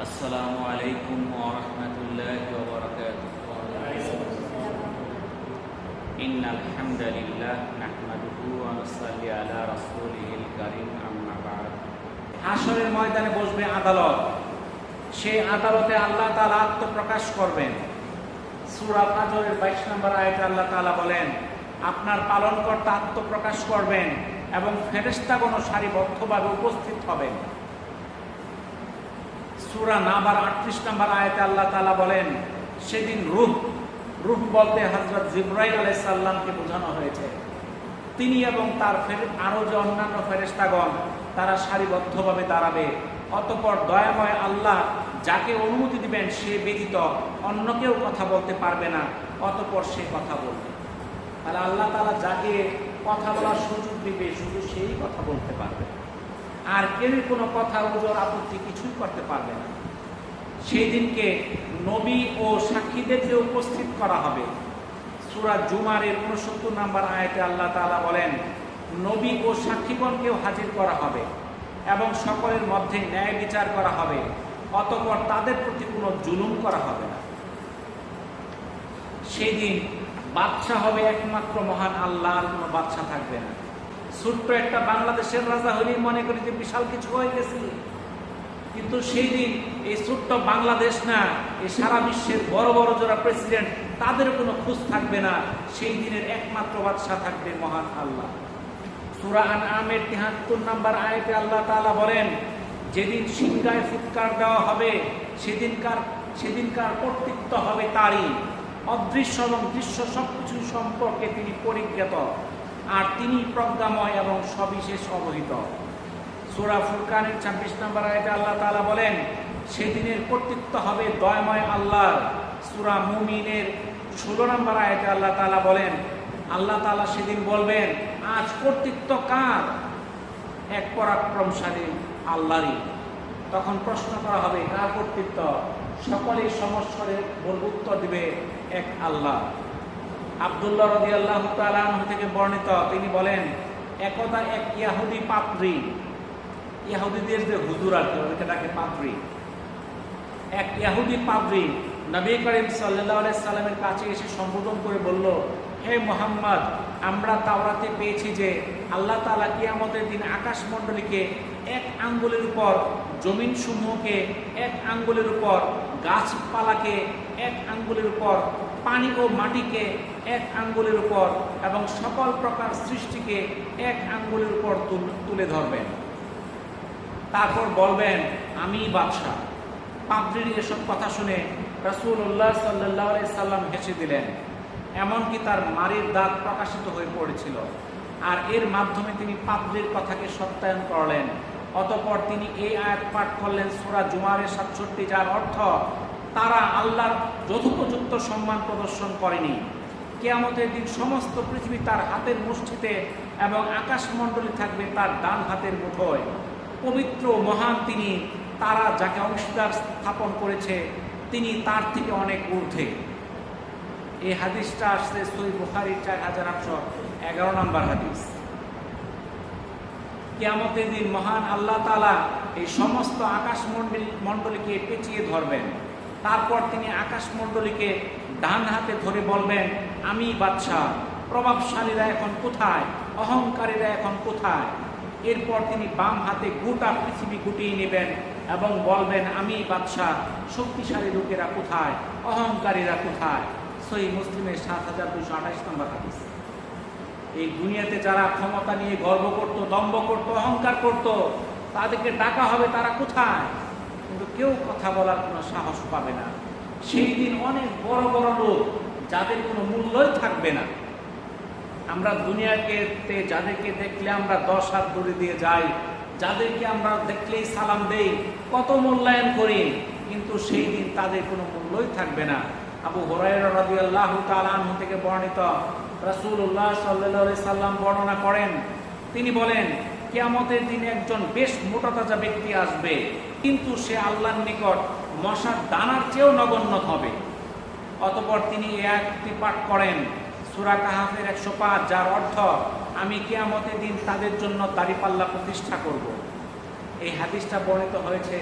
السلام عليكم ورحمة الله وبركاته إن الحمد لله نحمده ونصلي على رسوله الكريم أما بعد হাসরের ময়দানে বসবে আদালত সেই আদালতে আল্লাহ তাআলা আত্মপ্রকাশ করবেন সূরা ফাজরের 22 নম্বর আয়াতে আল্লাহ তাআলা বলেন আপনার পালনকর্তা আত্মপ্রকাশ করবেন এবং ফেরেশতাগণ সারিবদ্ধভাবে উপস্থিত হবেন সূরা নাবার 38 নম্বর আয়াতে আল্লাহ তালা বলেন, সেদিন রূহ রূহ বলতে হজরত জিবরাইল আলাইহিস সালামকে বোঝানো হয়েছে। তিনি এবং তার ফের, আরও যে অন্যান্য ফেরেশতাগণ, তারা সারিবদ্ধভাবে দাঁড়াবে। অতপর দয়াময় আল্লাহ যাকে অনুমতি দিবেন, সে ব্যতীত অন্য কেউ কথা বলতে পারবে না। অতপর সে কথা বলবে। তাহলে আল্লাহ তাআলা যাকে কথা বলার সুযোগ দিবে, শুধু সেই কথা বলতে পারবে আর কেউ কোনো কথা ওজোর আপত্তি কিছুই করতে পারবে না। সেই দিনকে নবী ও সাক্ষীদেরকে উপস্থিত করা হবে, সুরা জুমারের উনসত্তর নাম্বার আয়াতে আল্লাহ তাআলা বলেন, নবী ও সাক্ষীগণকেও হাজির করা হবে এবং সকলের মধ্যে ন্যায় বিচার করা হবে, অতপর তাদের প্রতি কোনো জুলুম করা হবে না। সেই দিন বাদশাহ হবে একমাত্র মহান আল্লাহ আর কোনো বাদশাহ থাকবে না। ছোট্ট একটা বাংলাদেশের রাজা হলেই মনে করি যে বিশাল কিছু হয়ে গেছি। কিন্তু সেই দিন এই ছোট্ট বাংলাদেশ না, এই সারা বিশ্বের বড় বড় যারা প্রেসিডেন্ট তাদের কোনো খোঁজ থাকবে না। সেই দিনের একমাত্র বাদশাহ থাকবে মহান আল্লাহ। সুরা আন আমের তিহাত্তর নাম্বার আয়তে আল্লাহ তাআলা বলেন, যেদিন সিংহায় ফুৎকার দেওয়া হবে, সেদিনকার সেদিনকার কর্তৃত্ব হবে তারই। অদৃশ্য এবং দৃশ্য সবকিছু সম্পর্কে তিনি পরিজ্ঞাত। আর তিনি প্রজ্ঞাময় এবং সবিশেষ অবহিত। সুরা ফুরকানের ছাব্বিশ নম্বর আয়তে আল্লাহ তালা বলেন, সেদিনের কর্তৃত্ব হবে দয়ময় আল্লাহ সুরা মুমিনের ষোলো নম্বর আয়তে আল্লাহ তালা বলেন, আল্লাহ তাআলা সেদিন বলবেন, আজ কর্তৃত্ব কার? এক পরাক্রমশালী আল্লাহরই। তখন প্রশ্ন করা হবে, কার কর্তৃত্ব? সকলেই সমস্বরে বল উত্তর দিবে এক আল্লাহ। আবদুল্লাহ রদি আল্লাহ থেকে বর্ণিত, তিনি বলেন, একদা এক ইয়াহুদি পাত্রী ইয়াহুদিদের যে হুজুর আর কি, ওদেরকে ডাকে পাদ্রি এক ইয়াহুদি পাদ্রি নবী করিম সাল্লাহ সাল্লামের কাছে এসে সম্বোধন করে বলল, হে মোহাম্মদ, আমরা তাওরাতে পেয়েছি যে আল্লাহ তালা কিয়ামতের দিন আকাশমণ্ডলীকে এক আঙ্গুলের উপর জমিন সমূহকে এক আঙ্গুলের উপর, গাছপালাকে এক আঙ্গুলের উপর, পানি ও মাটিকে এক আঙ্গুলের উপর এবং সকল প্রকার সৃষ্টিকে এক আঙ্গুলের উপর তুলে ধরবেন। তারপর বলবেন, আমি বাদশাহ। পাদ্রির এসব কথা শুনে রাসূলুল্লাহ সাল্লাহ সাল্লাম হেসে দিলেন। এমনকি তার মারির দাঁত প্রকাশিত হয়ে পড়েছিল। আর এর মাধ্যমে তিনি পাদ্রির কথাকে সত্যায়ন করলেন। অতপর তিনি এই আয়াত পাঠ করলেন, সূরা জুমারের সাতষট্টি, যার অর্থ, তারা আল্লাহর যথোপযুক্ত সম্মান প্রদর্শন করেনি। কেয়ামতের দিন সমস্ত পৃথিবী তার হাতের মুষ্টিতে এবং আকাশমণ্ডলী থাকবে তার ডান হাতের মুঠোয়। পবিত্র মহান তিনি, তারা যাকে অংশীদার স্থাপন করেছে, তিনি তার থেকে অনেক ঊর্ধ্বে। এই হাদিসটা আসছে সই বুখারির চার হাজার আটশো এগারো নম্বর হাদিস। কেয়ামতের দিন মহান আল্লাহ তালা এই সমস্ত আকাশ মণ্ডলী মণ্ডলীকে পেঁচিয়ে ধরবেন। তারপর তিনি আকাশ মণ্ডলীকে ডান হাতে ধরে বলবেন, আমি বাদশাহ, প্রভাবশালীরা এখন কোথায়? অহংকারীরা এখন কোথায়? এরপর তিনি বাম হাতে গোটা পৃথিবী গুটিয়ে নেবেন এবং বলবেন, আমি বাদশাহ, শক্তিশালী লোকেরা কোথায়? অহংকারীরা কোথায়? সই মুসলিমের সাত হাজার দুশো আঠাশ নম্বর হাদিস। এই দুনিয়াতে যারা ক্ষমতা নিয়ে গর্ব করত, দম্ভ করত, অহংকার করত, তাদেরকে ডাকা হবে তারা কোথায়? কিন্তু কেউ কথা বলার কোনো সাহস পাবে না। সেই দিন অনেক বড় বড় লোক যাদের কোনো মূল্যই থাকবে না। আমরা দুনিয়াকে যাদেরকে দেখলে আমরা দশ হাত দূরে দিয়ে যাই, যাদেরকে আমরা দেখলেই সালাম দেই, কত মূল্যায়ন করি, কিন্তু সেই দিন তাদের কোনো মূল্যই থাকবে না। আবু হরাইরা রাদিয়াল্লাহু থেকে বর্ণিত রাসূলুল্লাহ সাল্লাল্লাহু আলাইহি সাল্লাম বর্ণনা করেন। তিনি বলেন কিয়ামতের দিনে একজন বেশ মোটা তাজা ব্যক্তি আসবে, কিন্তু সে আল্লাহর নিকট মশার দানার চেয়েও নগণ্য হবে। অতপর তিনি এ আয়াতটি পাঠ করেন, সুরা কাহাফের একশো পাঁচ, যার অর্থ, আমি কেয়ামতের দিন তাদের জন্য দাড়িপাল্লা প্রতিষ্ঠা করব। এই হাদিসটা বর্ণিত হয়েছে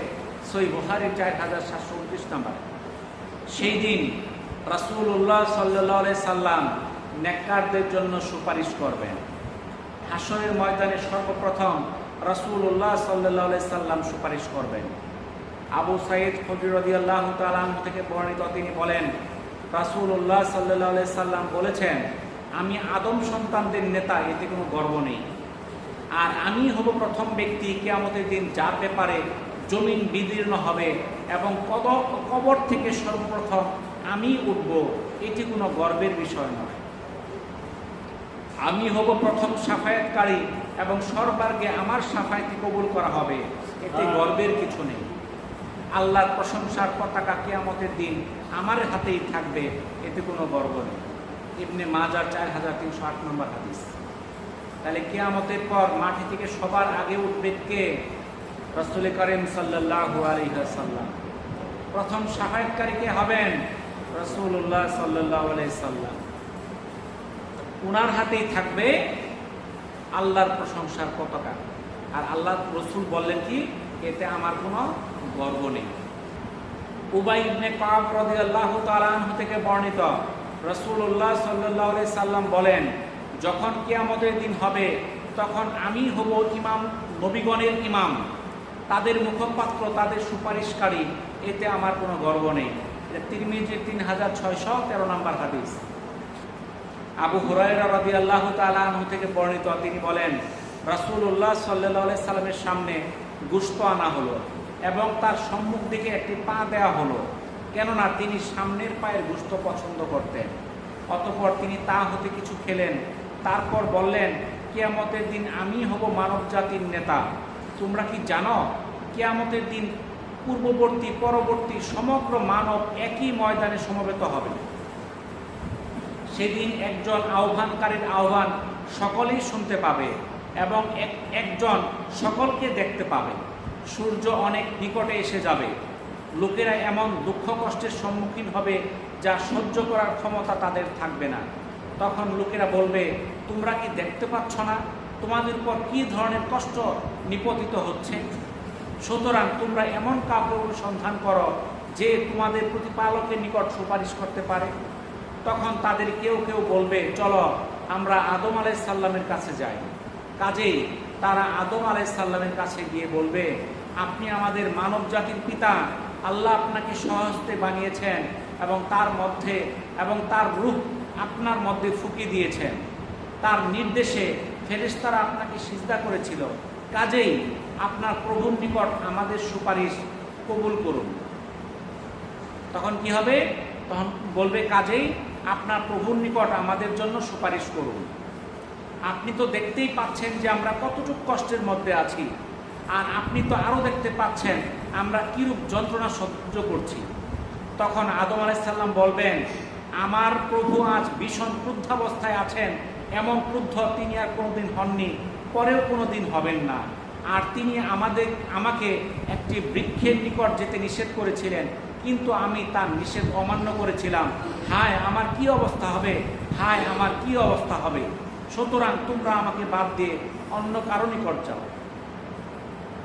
সই বুহারি চার হাজার সাতশো উনত্রিশ নাম্বার। সেই দিন রাসূলুল্লাহ সাল্লাহ সাল্লাম নেককারদের জন্য সুপারিশ করবেন। হাসনের ময়দানে সর্বপ্রথম রাসূলুল্লাহ সাল্লাহ সাল্লাম সুপারিশ করবেন। আবু সাইদ ফজর রদিয়াল্লাহ তালাম থেকে বর্ণিত তিনি বলেন, রাসূলুল্লাহ সাল্লাহ সাল্লাম বলেছেন, আমি আদম সন্তানদের নেতা, এতে কোনো গর্ব নেই। আর আমি হব প্রথম ব্যক্তি, কেয়ামতের দিন যার ব্যাপারে জমিন বিদীর্ণ হবে এবং কবর থেকে সর্বপ্রথম আমি উঠব, এটি কোনো গর্বের বিষয় নয়। আমি হব প্রথম সাফায়াতকারী এবং সর্বার্গে আমার সাফায়াতি কবুল করা হবে। এতে গর্বের কিছু নেই। আল্লাহর প্রশংসার পতাকা কেয়ামতের দিন আমার হাতেই থাকবে এতে কোনো গর্ব নেই। ইবনে মাজার চার হাজার তিনশো আট নম্বর হাদিস। তাহলে কেয়ামতের পর মাটি থেকে সবার আগে উঠবে কে? রসুল করিম সাল্লাহু আলহাসাল্লাম প্রথম সাহায্যকারী কে হবেন? রসুল্লাহ সাল্লাহ সাল্লাম উনার হাতেই থাকবে আল্লাহর প্রশংসার পতাকা। আর আল্লাহ রসুল বললেন কি, এতে আমার কোনো গর্ব নেই। উবাই ইবনে কাব রাদিয়াল্লাহু তাআলা আনহু থেকে বর্ণিত, রাসূলুল্লাহ সাল্লাল্লাহু আলাইহি সাল্লাম বলেন, যখন কিয়ামতের দিন হবে, তখন আমি হব ইমাম, নবীগণের ইমাম। তাদের মুখপাত্র, তাদের সুপারিশকারী, এতে আমার কোনো গর্ব নেই। তিরমিজির তিন হাজার ছয়শো তেরো নম্বর হাদিস। আবু হুরায়রা রাদিয়াল্লাহু তাআলা আনহু থেকে বর্ণিত, তিনি বলেন, রাসূলুল্লাহ সাল্লাল্লাহু আলাইহি সাল্লামের সামনে গুস্ত আনা হলো এবং তার সম্মুখ দিকে একটি পা দেয়া হলো, কেননা তিনি সামনের পায়ের গুস্ত পছন্দ করতেন। অতঃপর তিনি তা হতে কিছু খেলেন, তারপর বললেন, কেয়ামতের দিন আমি হব মানব জাতির নেতা। তোমরা কি জানো, কেয়ামতের দিন পূর্ববর্তী, পরবর্তী সমগ্র মানব একই ময়দানে সমবেত হবে? সেদিন একজন আহ্বানকারীর আহ্বান সকলেই শুনতে পাবে এবং এক, একজন সকলকে দেখতে পাবে। সূর্য অনেক নিকটে এসে যাবে। লোকেরা এমন দুঃখ কষ্টের সম্মুখীন হবে যা সহ্য করার ক্ষমতা তাদের থাকবে না। তখন লোকেরা বলবে, তোমরা কি দেখতে পাচ্ছ না? তোমাদের উপর কী ধরনের কষ্ট নিপতিত হচ্ছে? সুতরাং তোমরা এমন কাপড় অনুসন্ধান করো যে তোমাদের প্রতিপালকের নিকট সুপারিশ করতে পারে। তখন তাদের কেউ কেউ বলবে, চলো, আমরা আদম আলাই সাল্লামের কাছে যাই। কাজেই তারা আদম আলাই সাল্লামের কাছে গিয়ে বলবে, আপনি আমাদের মানব জাতির পিতা, আল্লাহ আপনাকে সহস্তে বানিয়েছেন এবং তার মধ্যে, এবং তার রূপ আপনার মধ্যে ফুকি দিয়েছেন। তার নির্দেশে ফেরেশতারা আপনাকে সিজদা করেছিল। কাজেই আপনার প্রভুর নিকট আমাদের সুপারিশ কবুল করুন। তখন কি হবে? তখন বলবে, কাজেই আপনার প্রভুর নিকট আমাদের জন্য সুপারিশ করুন। আপনি তো দেখতেই পাচ্ছেন যে আমরা কতটুকু কষ্টের মধ্যে আছি, আর আপনি তো আরও দেখতে পাচ্ছেন আমরা কীরূপ যন্ত্রণা সহ্য করছি। তখন আদম আলাইসাল্লাম বলবেন, আমার প্রভু আজ ভীষণ ক্রুদ্ধাবস্থায় আছেন, এমন ক্রুদ্ধ তিনি আর কোনোদিন হননি, পরেও কোনোদিন হবেন না। আর তিনি আমাদের, আমাকে একটি বৃক্ষের নিকট যেতে নিষেধ করেছিলেন কিন্তু আমি তার নিষেধ অমান্য করেছিলাম। হায়, আমার কি অবস্থা হবে? হায়, আমার কি অবস্থা হবে? সুতরাং তোমরা আমাকে বাদ দিয়ে অন্য কারও নিকট যাও।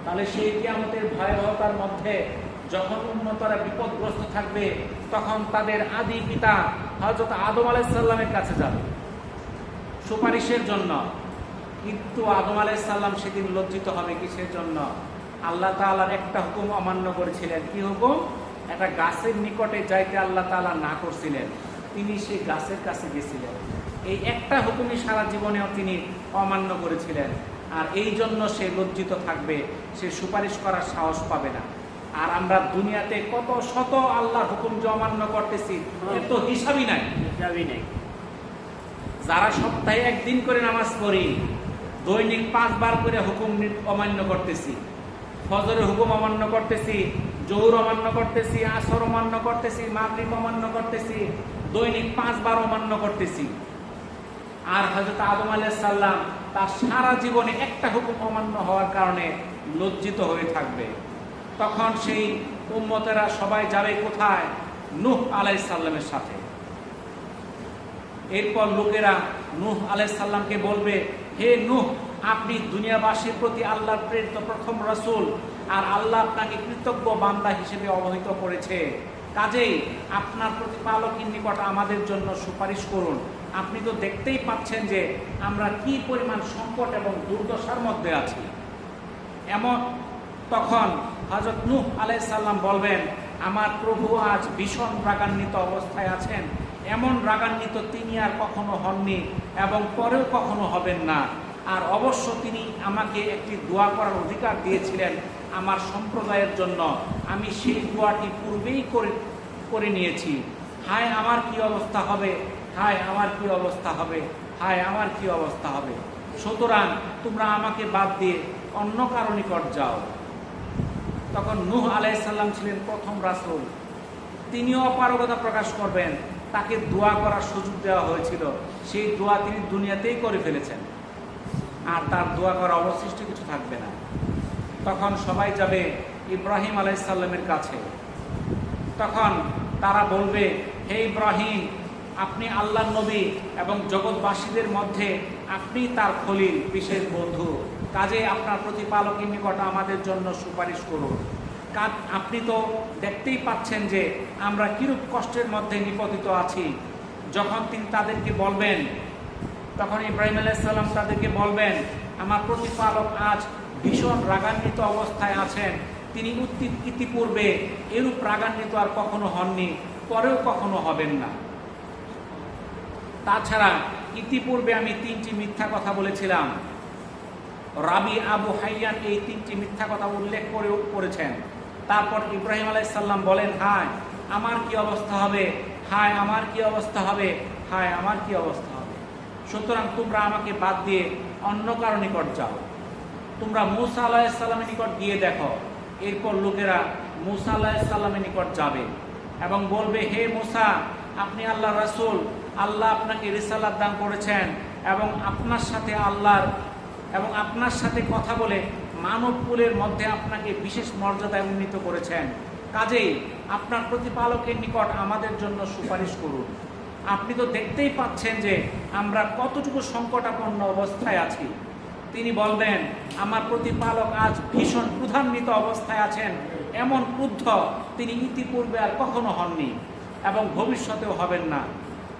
তাহলে সেই কি আমাদের ভয়াবহতার মধ্যে যখন উন্নতরা বিপদগ্রস্ত থাকবে, তখন তাদের আদি পিতা হজরত আদম আলাইসাল্লামের কাছে যাবে। সুপারিশের জন্য। কিন্তু আদম আলাইসাল্লাম সেদিন লজ্জিত হবে কিসের জন্য? আল্লাহ তাআলার একটা হুকুম অমান্য করেছিলেন। কি হুকুম? একটা গাছের নিকটে যাইতে আল্লাহ তাআলা না করছিলেন তিনি সেই গাছের কাছে গেছিলেন। এই একটা হুকুমই সারা জীবনেও তিনি অমান্য করেছিলেন আর এই জন্য সে লজ্জিত থাকবে সে সুপারিশ করার সাহস পাবে না। আর আমরা দুনিয়াতে কত শত আল্লাহর হুকুম যে অমান্য করতেছি এর তো হিসাবই নাই। হিসাবই নেই। যারা সপ্তাহে একদিন করে নামাজ পড়ি দৈনিক পাঁচবার করে হুকুম অমান্য করতেছি ফজরের হুকুম অমান্য করতেছি জৌর অমান্য করতেছি, আসর অমান্য করতেছি, মাগরিব অমান্য করতেছি, দৈনিক পাঁচবার অমান্য করতেছি। আর হজরত আদম আলাইহিস সাল্লাম তার সারা জীবনে একটা হুকুম অমান্য হওয়ার কারণে লজ্জিত হয়ে থাকবে। তখন সেই উম্মতেরা সবাই যাবে কোথায়? নূহ আলাইহিস সাল্লামের সাথে। এরপর লোকেরা নূহ আলাইসাল্লামকে বলবে, হে নূহ আপনি দুনিয়াবাসীর প্রতি আল্লাহর প্রেরিত প্রথম রসুল আর আল্লাহ আপনাকে কৃতজ্ঞ বান্দা হিসেবে অবহিত করেছে। কাজেই আপনার প্রতিপালকের নিকট আমাদের জন্য সুপারিশ করুন। আপনি তো দেখতেই পাচ্ছেন যে আমরা কি পরিমাণ সংকট এবং দুর্দশার মধ্যে আছি। এমন তখন হজরত নূহ আলাইসাল্লাম বলবেন, আমার প্রভু আজ ভীষণ রাগান্বিত অবস্থায় আছেন। এমন রাগান্বিত তিনি আর কখনো হননি এবং পরেও কখনো হবেন না। আর অবশ্য তিনি আমাকে একটি দোয়া করার অধিকার দিয়েছিলেন আমার সম্প্রদায়ের জন্য। আমি সেই দোয়াটি পূর্বেই করে করে নিয়েছি। হায়, আমার কি অবস্থা হবে? হায়, আমার কি অবস্থা হবে? হায়, আমার কি অবস্থা হবে? সুতরাং তোমরা আমাকে বাদ দিয়ে অন্য কারও নিকট যাও। তখন নূহ আলাইসাল্লাম ছিলেন প্রথম রাসূল। তিনিও অপারগতা প্রকাশ করবেন। তাকে দোয়া করার সুযোগ দেওয়া হয়েছিল। সেই দোয়া তিনি দুনিয়াতেই করে ফেলেছেন। আর তার দোয়া করা অবশিষ্ট কিছু থাকবে না। তখন সবাই যাবে ইব্রাহিম আলাইসাল্লামের কাছে। তখন তারা বলবে, হে ইব্রাহিম, আপনি আল্লাহ নবী এবং জগৎবাসীদের মধ্যে আপনি তার খলিল, বিশেষ বন্ধু। কাজে আপনার প্রতিপালকের নিকট আমাদের জন্য সুপারিশ করুন। কাজ, আপনি তো দেখতেই পাচ্ছেন যে আমরা কিরূপ কষ্টের মধ্যে নিপতিত আছি। যখন তিনি তাদেরকে বলবেন তখন ইব্রাহিম আলাইসাল্লাম তাদেরকে বলবেন, আমার প্রতিপালক আজ ভীষণ রাগান্বিত অবস্থায় আছেন। তিনি ইতিপূর্বে এরূপ রাগান্বিত আর কখনো হননি, পরেও কখনো হবেন না। তাছাড়া ইতিপূর্বে আমি তিনটি মিথ্যা কথা বলেছিলাম। রাবি আবু হাইয়ান এই তিনটি মিথ্যা কথা উল্লেখ করে করেছেন তারপর ইব্রাহিম আলাইসাল্লাম বলেন, হায়, আমার কি অবস্থা হবে? হায়, আমার কি অবস্থা হবে? হায়, আমার কি অবস্থা সুতরাং তোমরা আমাকে বাদ দিয়ে অন্য কারও নিকট যাও। তোমরা মুসা আলাহিসাল্লামের নিকট গিয়ে দেখো, এরপর লোকেরা মুসা আলাহিসাল্লামের নিকট যাবে এবং বলবে, হে মুসা, আপনি আল্লাহ রাসূল, আল্লাহ আপনাকে রিসালাত দান করেছেন এবং আপনার সাথে আল্লাহর, এবং আপনার সাথে কথা বলে মানব কুলের মধ্যে আপনাকে বিশেষ মর্যাদায় উন্নীত করেছেন। কাজেই আপনার প্রতিপালকের নিকট আমাদের জন্য সুপারিশ করুন। আপনি তো দেখতেই পাচ্ছেন যে আমরা কতটুকু সংকটাপন্ন অবস্থায় আছি। তিনি বলবেন, আমার প্রতিপালক আজ ভীষণ ক্রুধান্বিত অবস্থায় আছেন। এমন ক্রুদ্ধ তিনি ইতিপূর্বে আর কখনো হননি এবং ভবিষ্যতেও হবেন না।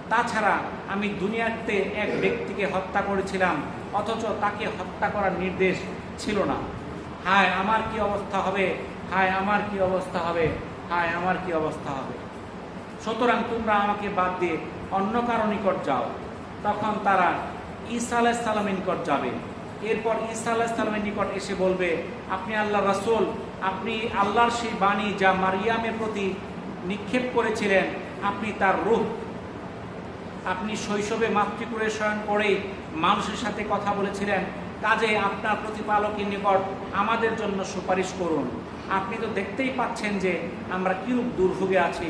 তাছাড়া আমি দুনিয়াতে এক ব্যক্তিকে হত্যা করেছিলাম, অথচ তাকে হত্যা করার নির্দেশ ছিল না। হায়, আমার কি অবস্থা হবে? হায়, আমার কি অবস্থা হবে? হায়, আমার কি অবস্থা হবে? সুতরাং তোমরা আমাকে বাদ দিয়ে অন্য কারও নিকট যাও। তখন তারা ঈসা আলাহ সালামের নিকট যাবে। এরপর ঈসা আলাহ সালামের নিকট এসে বলবে, আপনি আল্লাহ রাসূল, আপনি আল্লাহর সেই বাণী যা মারিয়ামের প্রতি নিক্ষেপ করেছিলেন, আপনি তার রূপ। আপনি শৈশবে মাতৃকুরে শয়ন করেই মানুষের সাথে কথা বলেছিলেন, কাজে আপনার প্রতিপালকের নিকট আমাদের জন্য সুপারিশ করুন। আপনি তো দেখতেই পাচ্ছেন যে আমরা কিরূপ দুর্ভোগে আছি।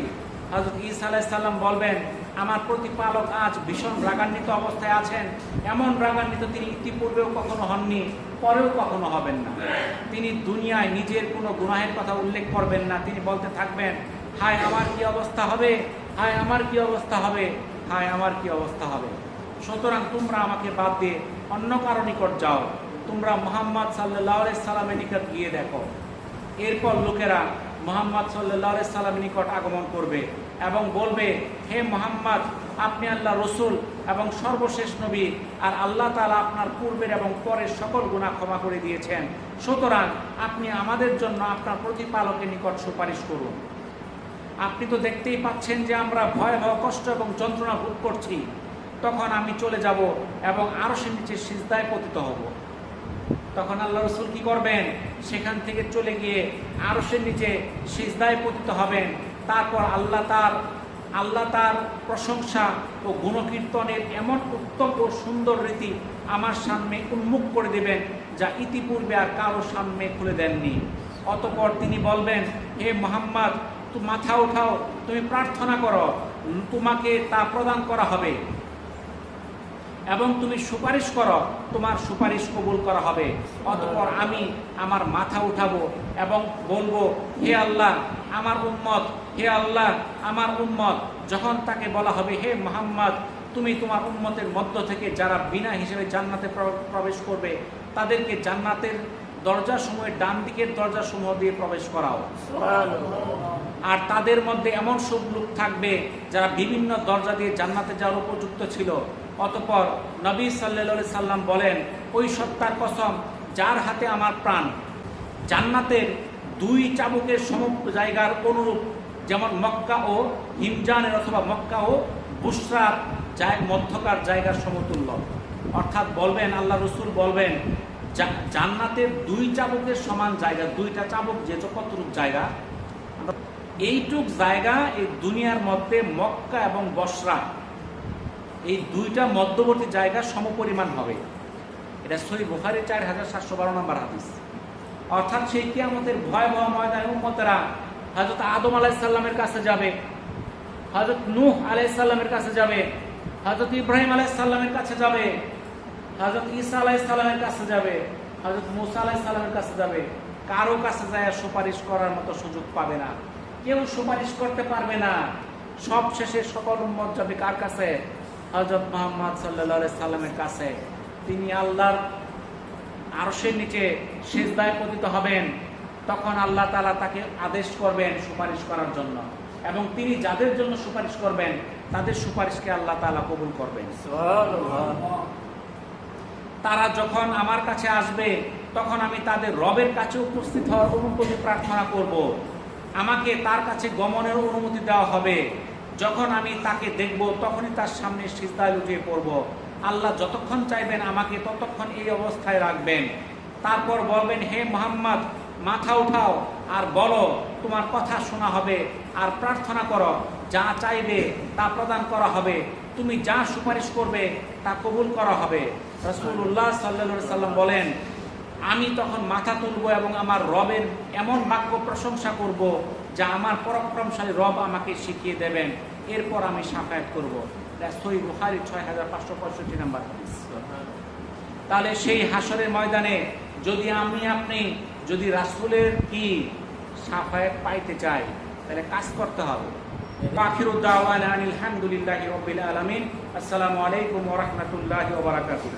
হজরত ঈসা আলাইসাল্লাম বলবেন, আমার প্রতিপালক আজ ভীষণ রাগান্বিত অবস্থায় আছেন। এমন রাগান্বিত তিনি ইতিপূর্বেও কখনো হননি, পরেও কখনো হবেন না। তিনি দুনিয়ায় নিজের কোনো গুনাহের কথা উল্লেখ করবেন না। তিনি বলতে থাকবেন, হায়, আমার কি অবস্থা হবে? হায়, আমার কি অবস্থা হবে? হায়, আমার কি অবস্থা হবে? সুতরাং তোমরা আমাকে বাদ দিয়ে অন্য কারও নিকট যাও। তোমরা মোহাম্মদ সাল্লাহ সাল্লামের নিকট গিয়ে দেখো। এরপর লোকেরা মোহাম্মদ সাল্লাহ সাল্লামের নিকট আগমন করবে এবং বলবে, হে মোহাম্মদ, আপনি আল্লাহ রসুল এবং সর্বশেষ নবী আর আল্লাহ তাআলা আপনার পূর্বের এবং পরের সকল গুণা ক্ষমা করে দিয়েছেন। সুতরাং আপনি আমাদের জন্য আপনার প্রতিপালকের নিকট সুপারিশ করুন। আপনি তো দেখতেই পাচ্ছেন যে আমরা ভয়াবহ কষ্ট এবং যন্ত্রণা ভোগ করছি। তখন আমি চলে যাব এবং আরও সে নিচে সিজদায় পতিত হব। তখন আল্লাহ রসুল কি করবেন? সেখান থেকে চলে গিয়ে আরও সে নিচে সিজদায় পতিত হবেন। তারপর আল্লাহ তার আল্লাহ তার প্রশংসা ও গুণকীর্তনের এমন উত্তম ও সুন্দর রীতি আমার সামনে উন্মুখ করে দেবেন, যা ইতিপূর্বে আর কারও সামনে খুলে দেননি। অতপর তিনি বলবেন, হে মোহাম্মদ তুমি মাথা উঠাও, তুমি প্রার্থনা করো, তোমাকে তা প্রদান করা হবে। এবং তুমি সুপারিশ করো তোমার সুপারিশ কবুল করা হবে। অতপর আমি আমার মাথা উঠাবো এবং বলব হে আল্লাহ আমার উম্মত হে আল্লাহ আমার উম্মত। যখন তাকে বলা হবে হে মোহাম্মদ তুমি তোমার উম্মতের মধ্য থেকে যারা বিনা হিসেবে জান্নাতে প্রবেশ করবে তাদেরকে জান্নাতের দরজা সময়ের ডান দিকের দরজা সমূহ দিয়ে প্রবেশ করাও। আর তাদের মধ্যে এমন সব লোক থাকবে যারা বিভিন্ন দরজা দিয়ে জান্নাতে যাওয়ার উপযুক্ত ছিল। অতপর নবী সাল্লা সাল্লাম বলেন, ওই সত্তার কসম, যার হাতে আমার প্রাণ, জান্নাতের দুই চাবুকের সম জায়গার অনুরূপ, যেমন মক্কা ও হিমজানের অথবা মক্কা ও বুসরার জায়, মধ্যকার জায়গার সমতুল্য। অর্থাৎ বলবেন, আল্লাহ রসুল বলবেন জান্নাতের দুই চাবুকের সমান জায়গা, দুইটা চাবুক যে কতটুক জায়গা এইটুক জায়গা এই দুনিয়ার মধ্যে মক্কা এবং বসরা এই দুইটা মধ্যবর্তী জায়গা সমপরিমাণ হবে। এটা সই বুখারি চার হাজার সাতশো বারো নম্বর হাদিস। অর্থাৎ সেই কিয়ামতের ভয়াবহ ময়দানে উম্মতেরা হজরত আদম আলাইসাল্লামের কাছে যাবে হজরত নূহ আলাইসাল্লামের কাছে যাবে হজরত ইব্রাহিম আলাইসাল্লামের কাছে যাবে হজরত ঈসা আলাইসাল্লামের কাছে যাবে হজরত মুসা আলাইসাল্লামের কাছে যাবে। কারও কাছে যায় সুপারিশ করার মতো সুযোগ পাবে না। কেউ সুপারিশ করতে পারবে না। সব শেষে সকল উম্মত যাবে কার কাছে? হজরত মোহাম্মদ সাল্লাহ সাল্লামের কাছে। তিনি আল্লাহর আরশের নিচে সেজদায় পতিত হবেন। তখন আল্লাহ তালা তাকে আদেশ করবেন সুপারিশ করার জন্য। এবং তিনি যাদের জন্য সুপারিশ করবেন, তাদের সুপারিশকে আল্লাহ তালা কবুল করবেন। তারা যখন আমার কাছে আসবে, তখন আমি তাদের রবের কাছে উপস্থিত হওয়ার অনুমতি প্রার্থনা করব। আমাকে তার কাছে গমনের অনুমতি দেওয়া হবে। যখন আমি তাকে দেখব, তখনই তার সামনে সিজদায় লুটিয়ে পড়ব। আল্লাহ যতক্ষণ চাইবেন আমাকে ততক্ষণ এই অবস্থায় রাখবেন। তারপর বলবেন, হে মোহাম্মদ, মাথা উঠাও আর বলো, তোমার কথা শোনা হবে আর প্রার্থনা করো। যা চাইবে তা প্রদান করা হবে। তুমি যা সুপারিশ করবে তা কবুল করা হবে। রসুল্লাহ সাল্লা সাল্লাম বলেন, আমি তখন মাথা তুলব এবং আমার রবের এমন বাক্য প্রশংসা করব যা আমার পরাক্রমশালী রব আমাকে শিখিয়ে দেবেন। এরপর আমি সাফায়াত করব। সই বুখারি ছয় হাজার পাঁচশো পঁয়ষট্টি নাম্বার তাহলে সেই হাসরের ময়দানে যদি আমি আপনি, যদি রাসুলের কি সাফায়াত পাইতে চাই, তাহলে কাজ করতে হবে। আখিরুদ্দাওয়ান আলহামদুলিল্লাহ রবিল আলমিন। আসসালামু আলাইকুম ওরহমতুল্লাহ ওবরাকাতুহ